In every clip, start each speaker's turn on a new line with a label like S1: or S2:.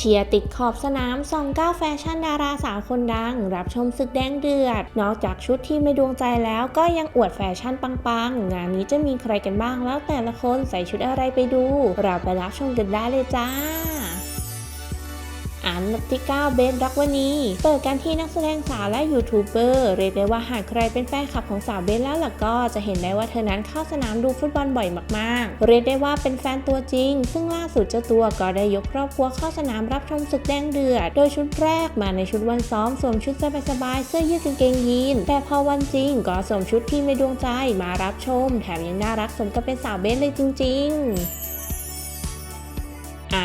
S1: เชียร์ติดขอบสนามส่องก้าวแฟชั่นดาราสาวคนดัง รับชมศึกแดงเดือด นอกจากชุดที่ไม่ดวงใจแล้วก็ยังอวดแฟชั่นปังๆ งานนี้จะมีใครกันบ้างแล้วแต่ละคนใส่ชุดอะไรไปดู เราไปรับชมกันได้เลยจ้า อันดับที่ 9 เบสรักวันีเปิดกันที่นักแสดงสาวและยูทูบเบอร์เรียกได้ว่าหากใครเป็นแฟนคลับของสาวเบสแล้วล่ะก็จะเห็นได้ว่าเธอนั้นเข้าสนามดูฟุตบอลบ่อยมากๆ เรียกได้ว่าเป็นแฟนตัวจริง ซึ่งล่าสุดเจ้าตัวก็ได้ยกครอบครัวเข้าสนามรับชมศึกแดงเดือด โดยชุดแรกมาในชุดวันซ้อมสวมชุดสบายๆเสื้อยืดกางเกงยีนแต่พอวันจริงก็สวมชุดที่ไม่ดวงใจมารับชม แถมยังน่ารักสมกับเป็นสาวเบสเลยจริง ๆ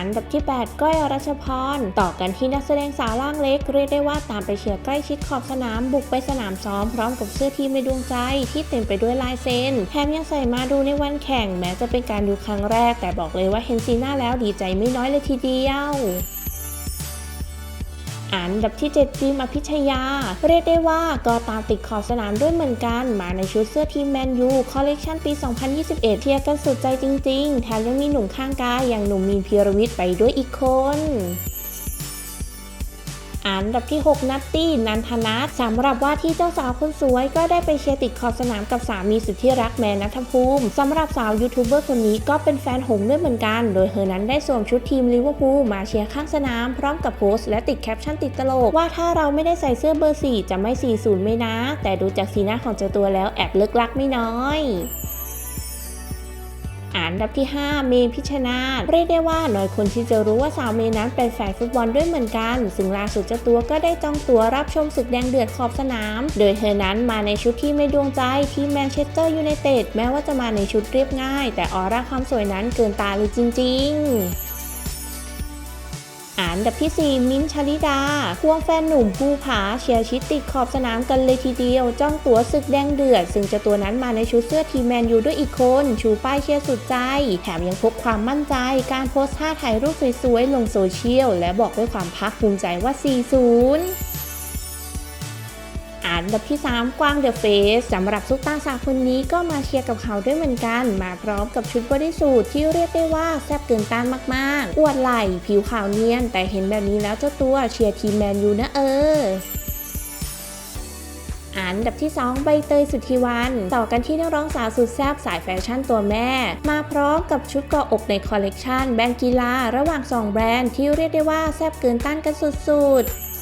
S1: อันดับที่ 8 ก้อยอรัชพร ต่อกันที่นักแสดงสาวร่างเล็ก เรียกได้ว่าตามไปเชียร์ใกล้ชิดขอบสนามบุกไปสนามซ้อมพร้อมกับเสื้อทีมในดวงใจที่เต็มไปด้วยลายเซ็นแถมยังใส่มาดูในวันแข่งแม้จะเป็นการดูครั้งแรก แต่บอกเลยว่าเห็นซีหน้าแล้วดีใจไม่น้อยเลยทีเดียว อันดับที่ 7 จิมอภิชยา เรียกได้ว่าก็ตามติดขอบสนามด้วยเหมือนกัน มาในชุดเสื้อทีมแมนยูคอลเลกชันปี 2021 เทียกันสุดใจจริงๆ แถมยังมีหนุ่มข้างกายอย่างหนุ่มมีนพีรวิทย์ไปด้วยอีกคน อันดับที่ 6 นัตตี้นันทนัทสำหรับว่าที่เจ้าสาวคนสวยก็ได้ไปเชียร์ติดขอบสนามกับสามีสุดที่รักแมนนัทภูมิสำหรับสาวยูทูบเบอร์คนนี้ก็เป็นแฟนหงด้วยเหมือนกัน โดยเธอนั้นได้สวมชุดทีมลิเวอร์พูลมาเชียร์ข้างสนาม พร้อมกับโพสต์และติดแคปชั่นติดตลก ว่าถ้าเราไม่ได้ใส่เสื้อเบอร์ 4 จะไม่ 40 ไม่นะ แต่ดูจากสีหน้าของเจ้าตัวแล้วแอบเลึกลักไม่น้อย อันดับที่ 5 เมพิชนาเรียกได้ว่าน้อยคนที่จะรู้ว่าสาวเมย์นั้นเป็นแฟนฟุตบอลด้วยเหมือนกัน ซึ่งล่าสุดเจ้าตัวก็ได้จองตั๋วรับชมศึกแดงเดือดขอบสนาม โดยเธอนั้นมาในชุดที่ไม่ดวงใจที่แมนเชสเตอร์ยูไนเต็ดแม้ว่าจะมาในชุดเรียบง่าย แต่ออร่าความสวยนั้นเกินตาเลยจริง ๆ อันดับที่ 4 มิ้นชลิดา ควงแฟนหนุ่มภูผาเชียร์ชิดติดขอบสนามกันเลยทีเดียว จ้องตั๋วศึกแดงเดือด ซึ่งเจ้าตัวนั้นมาในชุดเสื้อทีแมนยูด้วยอีกคน ชูป้ายเชียร์สุดใจ แถมยังพกความมั่นใจ การโพสท่าถ่ายรูปสวยๆ ลงโซเชียล และบอกด้วยความภาคภูมิใจว่า 40 ดับที่ 3 กวางเดอะเฟสสำหรับซุปตาสาวคนนี้ก็มาเชียร์กับเขาด้วยเหมือนกัน มาพร้อมกับชุดบอดี้สูทที่เรียกได้ว่าแซ่บเกินต้านมากๆ อวดไหล่ผิวขาวเนียน แต่เห็นแบบนี้แล้วเจ้าตัวเชียร์ทีมแมนยูนะเอออันดับที่ 2 ใบเตยสุทธิวัน ต่อกันที่นักร้องสาวสุดแซ่บสายแฟชั่นตัวแม่ มาพร้อมกับชุดเกาะอกในคอลเลกชันแบรนด์กีฬาระหว่าง 2 แบรนด์ที่เรียกได้ว่าแซ่บเกินต้านกันสุดๆ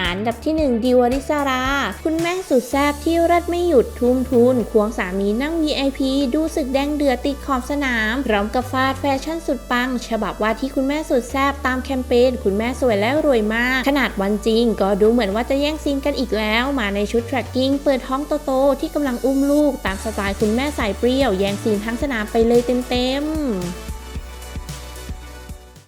S1: อันดับที่ 1 ดิวอริสารา คุณแม่สุดแซ่บที่รัดไม่หยุดทุ่มทุน ควงสามีนั่ง VIP ดูศึกแดงเดือดติดขอบสนาม พร้อมกับฟาดแฟชั่นสุดปัง ฉบับว่าที่คุณแม่สุดแซ่บตามแคมเปญคุณแม่สวยและรวยมาก ขนาดวันจริง ก็ดูเหมือนว่าจะแย่งซีนกันอีกแล้ว มาในชุด tracking เปิดท้องโตๆที่กำลังอุ้มลูก ตามสไตล์คุณแม่สายเปรี้ยวแย่งซีนทั้งสนามไปเลยเต็มๆ